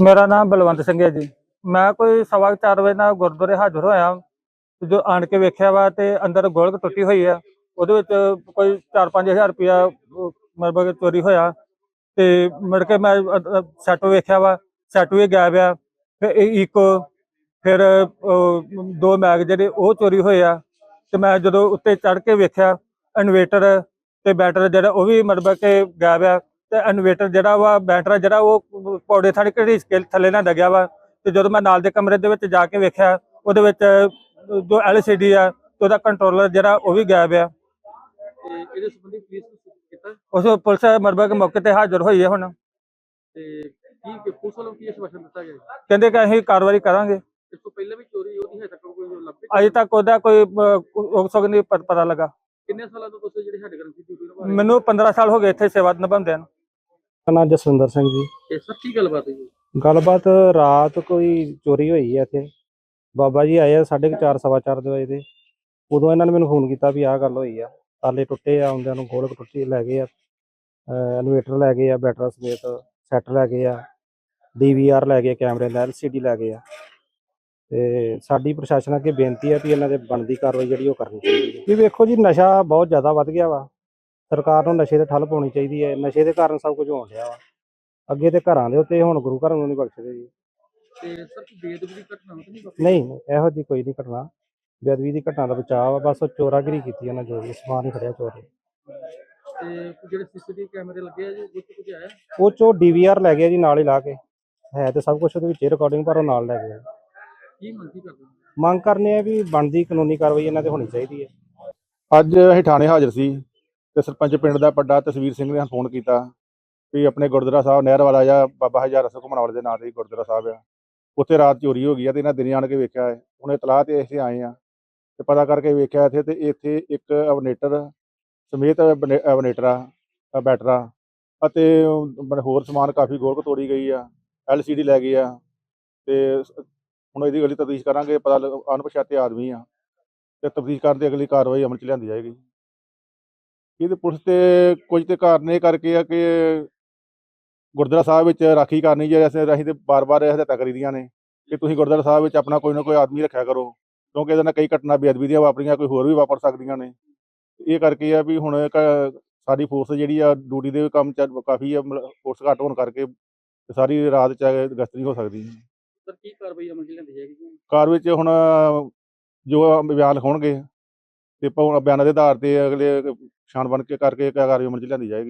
ਮੇਰਾ ਨਾਮ ਬਲਵੰਤ ਸਿੰਘ ਹੈ ਜੀ ਮੈਂ ਕੋਈ ਸਵਾ ਕੁ ਚਾਰ ਵਜੇ ਨਾਲ ਗੁਰਦੁਆਰੇ ਹਾਜ਼ਰ ਹੋਇਆ। ਤੇ ਜੋ ਆਣ ਕੇ ਵੇਖਿਆ ਵਾ ਤੇ ਅੰਦਰ ਗੋਲਕ ਟੁੱਟੀ ਹੋਈ ਆ। ਉਹਦੇ ਵਿੱਚ ਕੋਈ 4-5000 ਰੁਪਇਆ ਮਤਲਬ ਚੋਰੀ ਹੋਇਆ। ਤੇ ਮੁੜ ਕੇ ਮੈਂ ਸੈੱਟ ਵੇਖਿਆ ਵਾ, ਸੈੱਟ ਵੀ ਗਾਇਬ ਆ। ਫਿਰ ਇਹ ਇੱਕ, ਫਿਰ ਦੋ ਮੈਗ ਜਿਹੜੇ ਉਹ ਚੋਰੀ ਹੋਏ ਆ। ਤੇ ਮੈਂ ਜਦੋਂ ਉੱਤੇ ਚੜ ਕੇ ਵੇਖਿਆ, ਇਨਵੇਟਰ ਤੇ ਬੈਟਰ ਜਿਹੜਾ ਉਹ ਵੀ ਮਤਲਬ ਕਿ ਗਾਇਬ ਆ। ਤੇ ਇਨਵੇਟਰ ਜਿਹੜਾ ਵਾ, ਬੈਟਰਾ ਜਿਹੜਾ ਉਹ ਪੌੜੇ ਥਾਣੀ ਘੜੀਸ ਕੇ ਥੱਲੇ ਲਿਆਂਦਾ ਗਿਆ ਵਾ। ਤੇ ਜਦੋਂ ਮੈਂ ਨਾਲ ਦੇ ਕਮਰੇ ਦੇ ਵਿੱਚ ਜਾ ਕੇ ਵੇਖਿਆ ਉਹਦੇ ਵਿੱਚ ਜੋ ਐਲਸੀਡੀ ਆ ਤੇ ਉਹਦਾ ਕੰਟਰੋਲਰ ਜਿਹੜਾ ਉਹ ਵੀ ਗਾਇਬ ਆ। ਤੇ ਇਹਦੇ ਸੰਬੰਧੀ ਪੁਲਿਸ ਨੂੰ ਸੂਚਿਤ ਕੀਤਾ? ਉਸ ਪੁਲਿਸ ਮਰਬਾ ਕੇ ਮੌਕੇ ਤੇ ਹਾਜ਼ਰ ਹੋਈ ਹੈ ਹੁਣ। ਤੇ ਕੀ ਕਿ ਪੁਲਿਸ ਵੱਲੋਂ ਕੀ ਆਸ਼ਵਾਸਨ ਦਿੱਤਾ ਗਿਆ? ਹੈ? ਕਹਿੰਦੇ ਕਿ ਅਸੀਂ ਕਾਰਵਾਈ ਕਰਾਂਗੇ। ਇਸ ਤੋਂ ਪਹਿਲਾਂ ਵੀ ਚੋਰੀ ਉਹਦੀ ਹਜੇ ਤੱਕ ਕੋਈ ਲੱਭੇ ਅਜੇ ਤੱਕ ਉਹਦਾ ਕੋਈ ਉਕਸਕ ਨਹੀਂ ਪਤਾ ਲੱਗਾ। ਕਿੰਨੇ ਸਾਲਾਂ ਤੋਂ ਤੁਸੀਂ ਜਿਹੜੇ ਸਾਡੇ ਗ੍ਰੰਥੀ ਡਿਊਟੀ ਮੈਨੂੰ 15 ਸਾਲ ਹੋ ਗਏ ਇੱਥੇ ਸੇਵਾ ਨਿਭਾਉਂਦਿਆਂ ਨੂੰ। ਮੇਰਾ ਨਾਮ ਜਸਵਿੰਦਰ ਸਿੰਘ ਜੀ। ਹੋ? ਇਹ ਸਭ ਕੀ ਗੱਲਬਾਤ ਹੈ ਜੀ? ਗੱਲਬਾਤ ਰਾਤ ਕੋਈ ਚੋਰੀ ਹੋਈ ਹੈ ਇੱਥੇ। ਬਾਬਾ ਜੀ ਆਏ ਆ ਸਾਢੇ ਕੁ ਚਾਰ, ਸਵਾ ਚਾਰ ਦੇ ਵਜੇ ਦੇ ਉਦੋਂ ਇਹਨਾਂ ਨੇ ਮੈਨੂੰ ਫੋਨ ਕੀਤਾ ਵੀ ਆਹ ਗੱਲ ਹੋਈ ਆ। ਤਾਲੇ ਟੁੱਟੇ ਆ, ਆਉਂਦਿਆਂ ਨੂੰ ਗੋਲਕ ਟੁੱਟੀ ਲੈ ਗਏ ਆ। ਇਨਵੇਟਰ ਲੈ ਗਏ ਆ, ਬੈਟਰਾ ਸਮੇਤ ਸੈੱਟ ਲੈ ਗਏ ਆ। ਡੀਵੀਆਰ ਲੈ ਗਏ ਕੈਮਰੇ ਦਾ ਐਲਸੀਡੀ ਲੈ ਗਏ ਆ। ਤੇ ਸਾਡੀ ਪ੍ਰਸ਼ਾਸਨ ਅੱਗੇ ਬੇਨਤੀ ਹੈ ਵੀ ਇਹਨਾਂ ਦੇ ਬਣਦੀ ਕਾਰਵਾਈ ਜਿਹੜੀ ਉਹ ਕਰਨੀ ਚਾਹੀਦੀ ਹੈ ਵੀ ਵੇਖੋ ਜੀ, ਨਸ਼ਾ ਬਹੁਤ ਜ਼ਿਆਦਾ ਵੱਧ ਗਿਆ ਵਾ। ਸਰਕਾਰ ਨੂੰ ਨਸ਼ੇ ਤੇ ਠੱਲ ਪਾਉਣੀ ਚਾਹੀਦੀ ਹੈ ਨਸ਼ੇ ਦੇ ਕਾਰਨ ਸਭ ਕੁਝ ਹੋਣ ਰਿਹਾ ਵਾ। ਅੱਗੇ ਤੇ ਘਰਾਂ ਦੇ ਉੱਤੇ ਹੁਣ ਗੁਰੂ ਘਰਾਂ ਨੂੰ ਨਹੀਂ ਬਖਸ਼ਦੇ ਜੀ। ਤੇ ਸਰ ਕੋਈ ਬੇਦਬੀ ਦੀ ਘਟਨਾ ਤਾਂ ਨਹੀਂ ਵਾਪਰੀ? ਨਹੀਂ ਨਹੀਂ, ਇਹੋ ਜੀ ਕੋਈ ਨਹੀਂ ਘਟਨਾ। ਬੇਅਦਬੀ ਦੀ ਘਟਨਾ ਦਾ ਬਚਾਅ ਵਾ ਬਸ ਉਹ ਚੋਰਾਗਿਰੀ ਕੀਤੀ ਇਹਨਾਂ ਜੋ ਵੀ ਸਮਾਨ ਹੀ ਖੜਿਆ ਚੋਰ ਨੇ। ਤੇ ਕੋਈ ਜਿਹੜੇ ਸੀਸੀਟੀਵੀ ਕੈਮਰੇ ਲੱਗੇ ਆ ਜੀ ਉਹ 'ਚ ਕੁਝ ਆਇਆ? ਉਹ ਚੋ ਡੀਵੀਆਰ ਲੈ ਗਿਆ ਜੀ ਨਾਲ ਹੀ ਲਾ ਕੇ। ਹੈ ਤੇ ਸਭ ਕੁਝ ਉਹਦੇ ਵਿੱਚ ਰਿਕਾਰਡਿੰਗ ਪਰ ਉਹ ਨਾਲ ਲੈ ਗਿਆ। ਕੀ ਮੰਗ ਕਰਦੇ ਹੋ? ਮੰਗ ਕਰਨੇ ਆ ਵੀ ਬਣਦੀ ਕਾਨੂੰਨੀ ਕਾਰਵਾਈ ਇਹਨਾਂ ਤੇ ਹੋਣੀ ਚਾਹੀਦੀ ਹੈ। ਅੱਜ ਅਸੀਂ ਥਾਣੇ ਹਾਜ਼ਰ ਸੀ ਤੇ ਸਰਪੰਚ ਪਿੰਡ ਦਾ ਪੱਡਾ ਤਸਵੀਰ ਸਿੰਘ ਨੇ ਫੋਨ ਕੀਤਾ। ਵੀ ਆਪਣੇ ਗੁਰਦੁਆਰਾ ਸਾਹਿਬ ਨਹਿਰ ਵਾਲਾ ਜਾਂ ਬਾਬਾ ਹਜ਼ਾਰਾ ਸਿੰਘ ਘੁੰਮਣ ਵਾਲੇ ਦੇ ਨਾਂ ਤੇ ਗੁਰਦੁਆਰਾ ਸਾਹਿਬ ਆ। ਉੱਥੇ ਰਾਤ ਚੋਰੀ ਹੋ ਗਈ ਆ ਤੇ ਇਹਨਾਂ ਦਿਨੇ ਆਣ ਕੇ ਵੇਖਿਆ ਹੈ। ਹੁਣ ਇਤਲਾਹ ਤੇ ਇੱਥੇ ਆਏ ਆ ਤੇ ਪਤਾ ਕਰਕੇ ਵੇਖਿਆ ਇੱਥੇ ਤੇ ਇੱਥੇ ਇੱਕ ਅਬਨੇਟਰ ਸਮੇਤ ਅਬਨੇ- ਆ ਬੈਟਰਾ ਅਤੇ ਹੋਰ ਸਮਾਨ ਕਾਫੀ ਗੋਲਕ ਤੋੜੀ ਗਈ ਆ ਐਲਸੀਡੀ ਲੈ ਗਏ ਆ ਤੇ ਹੁਣ ਇਹਦੀ ਅਗਲੀ ਤਫਤੀਸ਼ ਕਰਾਂਗੇ, ਪਤਾ ਅਣਪਛਾਤੇ ਆਦਮੀ ਆ ਤੇ ਤਫਤੀਸ਼ ਕਰਨ ਦੀ ਅਗਲੀ ਕਾਰਵਾਈ ਅਮਲ ਚ ਲਿਆਂਦੀ ਜਾਏਗੀ। ਇਹਦੇ ਪੁਲਿਸ ਤੇ ਕੁਝ ਤੇ ਕਾਰਨ ਇਹ ਕਰਕੇ ਆ ਕਿ ਗੁਰਦੁਆਰਾ ਸਾਹਿਬ ਵਿੱਚ ਰਾਖੀ ਕਰਨੀ ਜਿਹੜੇ ਅਸੀਂ ਅਸੀਂ ਤੇ ਬਾਰ-ਬਾਰ ਇਹ ਹਦਾਇਤਾਂ ਕਰੀਦੀਆਂ ਨੇ ਕਿ ਤੁਸੀਂ ਗੁਰਦੁਆਰਾ ਸਾਹਿਬ ਵਿੱਚ ਆਪਣਾ ਕੋਈ ਨਾ ਕੋਈ ਆਦਮੀ ਰੱਖਿਆ ਕਰੋ ਕਿਉਂਕਿ ਇਹਦੇ ਨਾਲ ਕਈ ਘਟਨਾ ਬੇਅਦਬੀ ਦੀਆਂ ਵਾਪਰੀਆਂ ਕੋਈ ਹੋਰ ਵੀ ਵਾਪਰ ਸਕਦੀਆਂ ਨੇ। ਇਹ ਕਰਕੇ ਆ ਵੀ ਹੁਣ ਸਾਡੀ ਫੋਰਸ ਜਿਹੜੀ ਆ ਡਿਊਟੀ ਦੇ ਕੰਮ ਚ ਕਾਫੀ ਆ ਫੋਰਸ ਘੱਟ ਹੋਣ ਕਰਕੇ ਸਾਰੀ ਰਾਤ ਚ ਗਸ਼ਤ ਨਹੀਂ ਹੋ ਸਕਦੀ। ਸਰ ਕੀ ਕਾਰਵਾਈ ਅਮਲ 'ਚ ਲਿਆਂਦੀ ਜਾਏਗੀ ਜੀ? ਕਾਰ ਵਿੱਚ ਹੁਣ ਜੋ ਬਿਆਨ ਲਿਖਾਉਣਗੇ ਤੇ ਬਿਆਨਾਂ ਦੇ ਆਧਾਰ ਤੇ ਅਗਲੇ ਛਾਣ ਬਣ ਕੇ ਕਰਕੇ ਕਾਰਵਾਈ ਅਮਲ ਚ ਲਿਆਂਦੀ ਜਾਏਗੀ।